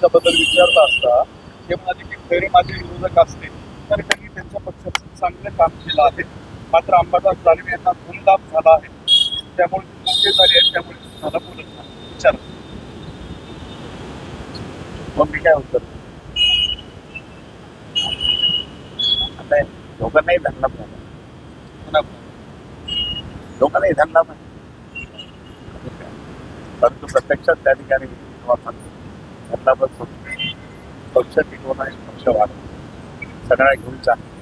पक्षाबद्दल विचारलं असता ते म्हणाले की खैरे माझे विरोधक असते तर त्यांनी त्यांच्या पक्षाचं चांगलं काम केलं आहे. मात्र अंबादास दानवे यांना गुणलाभ झाला आहे. त्यामुळे मोठे झाले आहेत त्यामुळे ते मला बोलत नाही. विचार. मग मी काय आता लोकांनाही धंदा झाला लोकांनाही धंदा नाही परंतु प्रत्यक्षात त्या ठिकाणी धंदा बस पक्ष टिकवणं आणि पक्ष वाढवणं सगळ्या घेऊन चालणं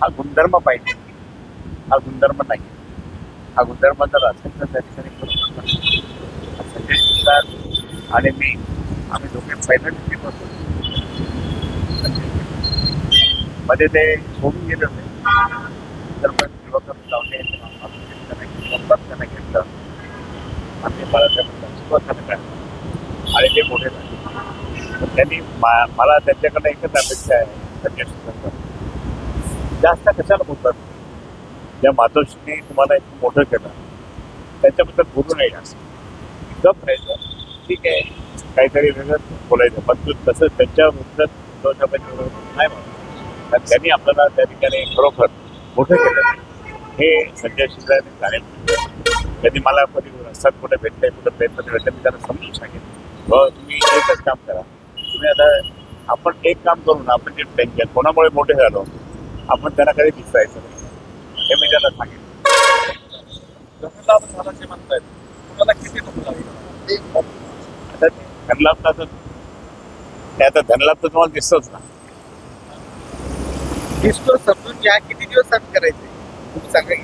हा गुणधर्म पाहिजे. हा गुणधर्म नाही. हा गुणधर्म जर असेल तर त्या ठिकाणी संजय शिरसाट आणि मी आम्ही दोघे पहिल्यांदा टीम होतो मध्ये ते सोडून गेले होते. तर पण युवकांना लावले त्यांना घेतलं आम्ही बाळासाहेबांना सुरुवात आणि ते मोठे झाले. त्यांनी मा- मला त्यांच्याकडे एकच अपेक्षा आहे जास्त कशाला बोलतात? ज्या मातोश्रीने तुम्हाला एक मोठं केलं. त्याच्याबद्दल बोलू नये गप राहायचं ठीक आहे. काहीतरी वेगळं बोलायचं. पण तू तसं त्यांच्या विरुद्ध नाही म्हणत. कारण त्यांनी आपल्याला त्या ठिकाणी खरोखर मोठं केलं. हे संजय शिंदे कार्यक्रम त्यांनी मला कधी रस्त्यात कुठे भेटले कुठे प्रयत्न भेटले मी त्यांना समजून सांगेन हो, तुम्ही एकच काम करा. तुम्ही आता आपण एक काम करून आपण जे टेन्शन कोणामुळे मोठे झालो आपण त्यांना कधी दिसायचं नाही. हे मी त्यांना सांगेन. म्हणतायत. कुणाला किती लागेल? आता धनलाभ तर ते आता धनलाभ तर तुम्हाला दिसतोच ना. दिसतो समजून घ्या. किती दिवस सहन करायचे? तुम्ही सांगा की.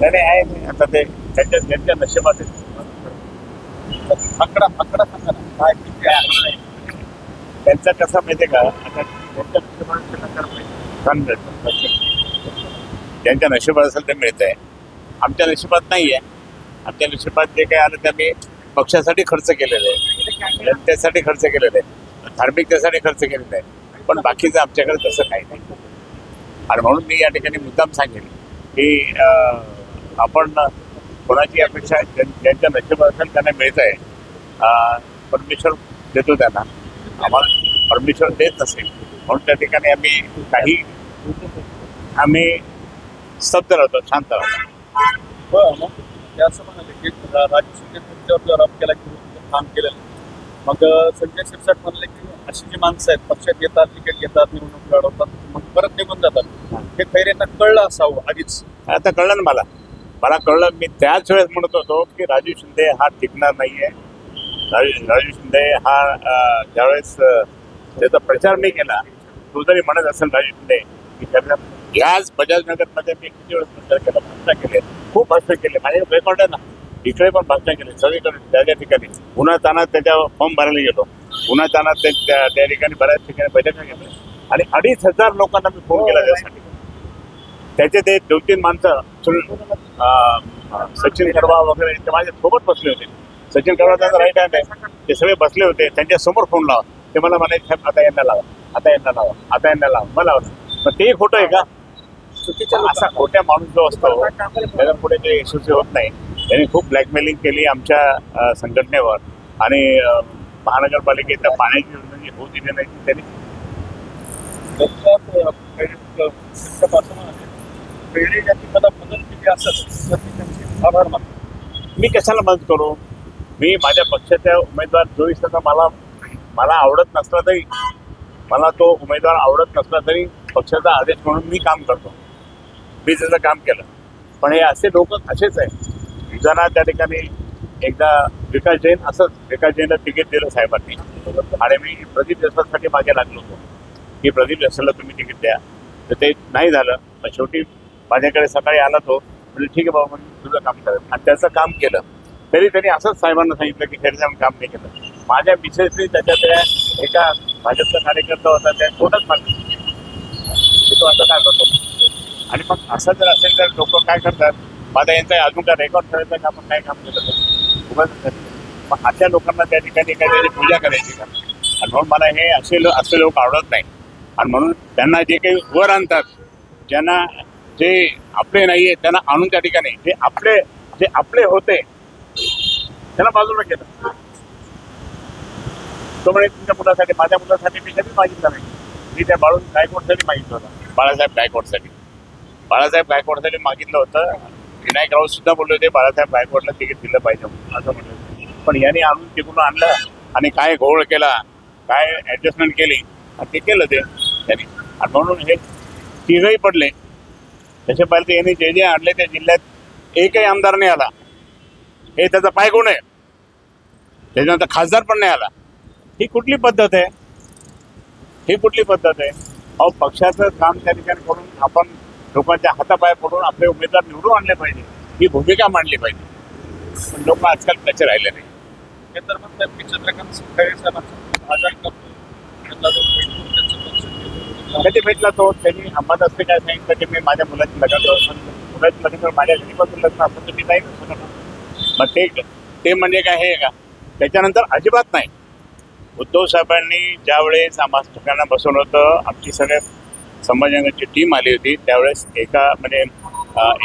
नाही नाही आहे नाही. आता ते त्यांच्या त्यांच्या नशिबात आहे. आकडा आकडा सांगा ना. काय किती आहे? त्यांचा कसा माहितीये का? आता त्यांच्या नशिबात माहिती? ज्यांच्या नशिबात असेल ते मिळतंय. आमच्या नशिबात नाहीये. आमच्या नशिबात जे काही आलं ते आम्ही पक्षासाठी खर्च केलेले आहे जनतेसाठी खर्च केलेले आहे धार्मिकतेसाठी खर्च केलेले आहे पण बाकीचं आमच्याकडे तसं काही नाही. आणि म्हणून मी या ठिकाणी मुद्दाम सांगेन की आपण कोणाची अपेक्षा ज्यां- ज्यांच्या नशिबात असेल त्यांना मिळत आहे परमेश्वर देतो त्यांना. आम्हाला परमेश्वर देत नसेल. म्हणून त्या ठिकाणी आम्ही काही आम्ही स्तब्ध राहतो शांत राहतो. ते असं म्हणाले की रा- राजू शिंदे तुमच्यावर जो आरोप केला की काम नाही. मग संजय शिरसाट म्हणले की अशी जी माणसं आहेत पक्षात येतात तिकीट घेतात निवडणूक लढवतात मग परत निघून जातात. हे खैरेंना कळलं असावं आधीच. आता कळलं ना मला. मला कळलं मी त्याच वेळेस म्हणत होतो की राजू शिंदे हा टिकणार नाहीये. राजू राजू शिंदे हा ज्यावेळेस त्याचा प्रचार मी केला तो जरी म्हणत असेल राजू शिंदे की त्यांना याच बजाजनगरमध्ये मी किती वेळेस प्रचार केला भाषा केले खूप भाषण केले माझे रेकॉर्ड आहे ना इकडे पण भाषण केले सगळीकडे त्या त्या ठिकाणी. पुन्हा तानात त्याच्या फॉर्म भरायला गेलो. पुन्हा तानात त्या त्या ठिकाणी बऱ्याच ठिकाणी बैठका घेतल्या. आणि अडीच हजार लोकांना मी फोन केला त्यासाठी. त्याचे ते दोन तीन माणसं सचिन करवा वगैरे ते माझ्या सोबत बसले होते. सचिन करवा त्यांचा राईट हँड आहे. ते सगळे बसले होते. त्यांच्यासमोर फोन लावा. ते मला म्हणायचे "साहेब, आता यांना लावा. आता यांना लावा. आता यांना लावा. मला लावा पण ते खोटं आहे का? चुकीच्या असा खोट्या माणूस जो असतो त्याला पुढे ते यशस्वी होत नाही. त्यांनी खूप ब्लॅकमेलिंग केली आमच्या संघटनेवर. आणि महानगरपालिकेच्या पाण्याची योजना जी होऊ दिली नाही त्यांनी मी कशाला मदत करू मी माझ्या पक्षाच्या उमेदवार जो दिसला मला मला आवडत नसला तरी मला तो उमेदवार आवडत नसला तरी पक्षाचा आदेश म्हणून मी काम करतो. मी त्याचं काम केलं. पण हे असे लोक असेच आहे ज्यांना त्या ठिकाणी एकदा विकास जैन असंच विकास जैनला तिकीट दिलं साहेबांनी. आणि मी प्रदीप जसवालसाठी मागे लागलो होतो. की प्रदीप जसवालला तुम्ही तिकीट द्या. तर ते नाही झालं. मग शेवटी माझ्याकडे सकाळी आला तो. म्हणजे ठीक आहे बाबा म्हणजे तुझं काम करेल आणि त्याचं काम केलं. तरी त्यांनी असंच साहेबांना सांगितलं की खैर काम नाही केलं. माझ्या मिसेसने त्याच्या त्या एका भाजपचा कार्यकर्ता होता त्या कोणच मारला. तो आता काय करतो. आणि मग असं जर असेल तर लोक काय करतात? माझा यांचा अजून काय रेकॉर्ड ठेवायचा की? आपण काय काम केलं तर. उगाच मग अशा लोकांना त्या ठिकाणी काहीतरी पूजा करायची का? आणि म्हणून मला हे असे लोक असे लोक आवडत नाही. आणि म्हणून त्यांना जे काही वर आणतात ज्यांना जे आपले नाही आहे त्यांना आणून त्या ठिकाणी जे आपले जे आपले होते त्याला बाजूला केलं. तो म्हणे तुमच्या मुलासाठी माझ्या मुलासाठी मी कधी मागितलं नाही. मी त्या बाळून गायकवाडसाठी मागितलं होतं. बाळासाहेब गायकवाडसाठी. बाळासाहेब गायकवाडसाठी मागितलं होतं. विनायक राऊत सुद्धा बोलले होते बाळासाहेब गायकवाडला तिकीट दिलं पाहिजे. असं म्हणलं पण यांनी आणून तिकडून आणलं आणि काय घोळ केला काय ॲडजस्टमेंट केली आणि ते केलं ते. त्यांनी. आणि म्हणून हे तिघही पडले. त्याच्या पहिले यांनी जे जे आणले त्या जिल्ह्यात एकही आमदार नाही आला. हे त्याचा पाय कोण आहे? त्याच्यानंतर खासदार पण नाही आला. ही कुठली पद्धत आहे? ही कुठली पद्धत आहे? अहो पक्षाचं काम त्या ठिकाणी करून आपण लोकांच्या हातापाय पडून आपले उमेदवार निवडून आणले पाहिजे. ही भूमिका मांडली पाहिजे. पण लोक आजकाल त्याचे राहिले नाही. तर चंद्रकांत खैरे साहेबांचा करतो त्यांना घेतो. कधी भेटला तो? त्यांनी आम्हाला असते काय सांगितलं की मी माझ्या मुलाची लग्न. मुलाची लग्न माझ्या घरी लग्न असं तर मी नाही मग ते ते म्हणजे काय हे का? त्याच्यानंतर अजिबात नाही. उद्धव साहेबांनी ज्यावेळेस आम्हा सगळ्यांना बसवलं होतं आमची सगळे संभाजीनगरची टीम आली होती त्यावेळेस एका म्हणजे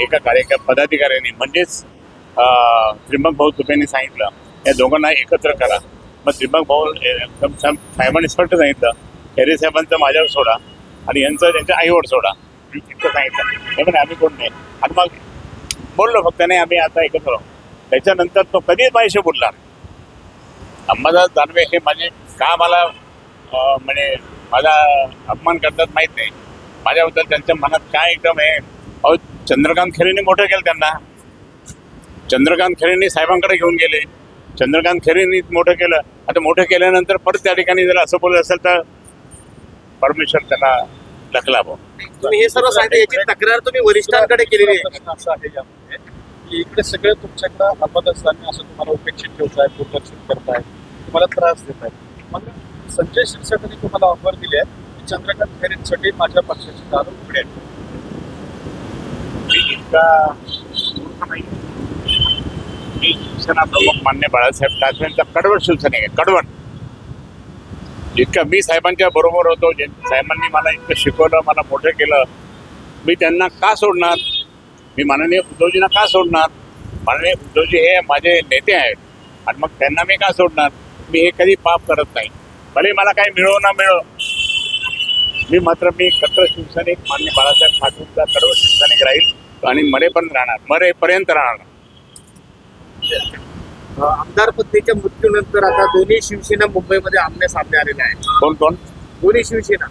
एका कार्य पदाधिकाऱ्यांनी म्हणजेच त्रिमक त्रिंबक भाऊ तुपेंनी सांगितलं या दोघांना एकत्र करा. मग त्रिंबक भाऊ साहेबांनी स्पष्ट सांगितलं खैरे साहेबांचं माझ्यावर सोडा आणि यांचं त्यांच्या आईवर सोडा. इतकं सांगितलं. हे पण आम्ही कोण नाही. आणि मग बोललो फक्त नाही आम्ही आता एकत्र आहोत. त्याच्यानंतर तो कधीच माझ्याशी बोलला नाही. अंबादास दानवे हे माझे का मला म्हणजे माझा अपमान करतात माहीत नाही. माझ्याबद्दल त्यांच्या मनात काय एकदम आहे? अहो चंद्रकांत खैरेने मोठं केलं त्यांना. चंद्रकांत खैरेंनी साहेबांकडे घेऊन गेले. चंद्रकांत खैरेंनी मोठं केलं. आता मोठं केल्यानंतर परत त्या ठिकाणी जर असं बोलत असेल तर परमेश्वर त्यांना ढकलावं. तुम्ही हे सर्व सांगितलं याची तक्रार तुम्ही वरिष्ठांकडे केलेली आहे. की इकडे सगळे तुमच्याकडे अंमत असताना असं तुम्हाला उपेक्षित ठेवताय दुर्लक्षित करताय तुम्हाला त्रास देत आहे मग संजय शिरसाटांनी तुम्हाला ऑफर दिली आहे की चंद्रकांत खैरेंसाठी माझ्या पक्षाची दारू उघडे मी इतका शिवसेना प्रमुख मान्य बाळासाहेब ठाकरेंचा कडवट शिवसैनिक आहे कडवट. इतका मी साहेबांच्या बरोबर होतो जे साहेबांनी मला इतकं शिकवलं मला मोठं केलं मी त्यांना का सोडणार? मी माननीय उद्धवजींना का सोडणार? माननीय उद्धवजी हे माझे नेते आहेत. आणि मग त्यांना मी का सोडणार? मी हे कधी पाप करत नाही. भले मला काही मिळो ना मिळो. मी मात्र मी कट्टर शिवसैनिक मान्य बाळासाहेब ठाकरेंचा कडवट शिवसैनिक राहील आणि मरेपर्यंत राहणार. मरेपर्यंत राहणार. आमदार पत्नीच्या मृत्यूनंतर आता दोन्ही शिवसेना मुंबईमध्ये आमने सामने आलेले आहेत. कोण कोण? दोन्ही शिवसेना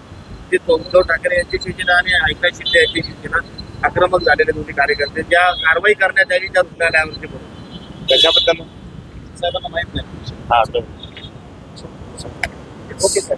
जे उद्धव ठाकरे यांची शिवसेना आणि एकनाथ शिंदे यांची शिवसेना. आक्रमक झालेले दोन्ही कार्यकर्ते ज्या कारवाई करण्यात आली त्या रुग्णालयावरती म्हणून कशाबद्दल? साहेबांना माहीत नाही. हा तो. Okay sir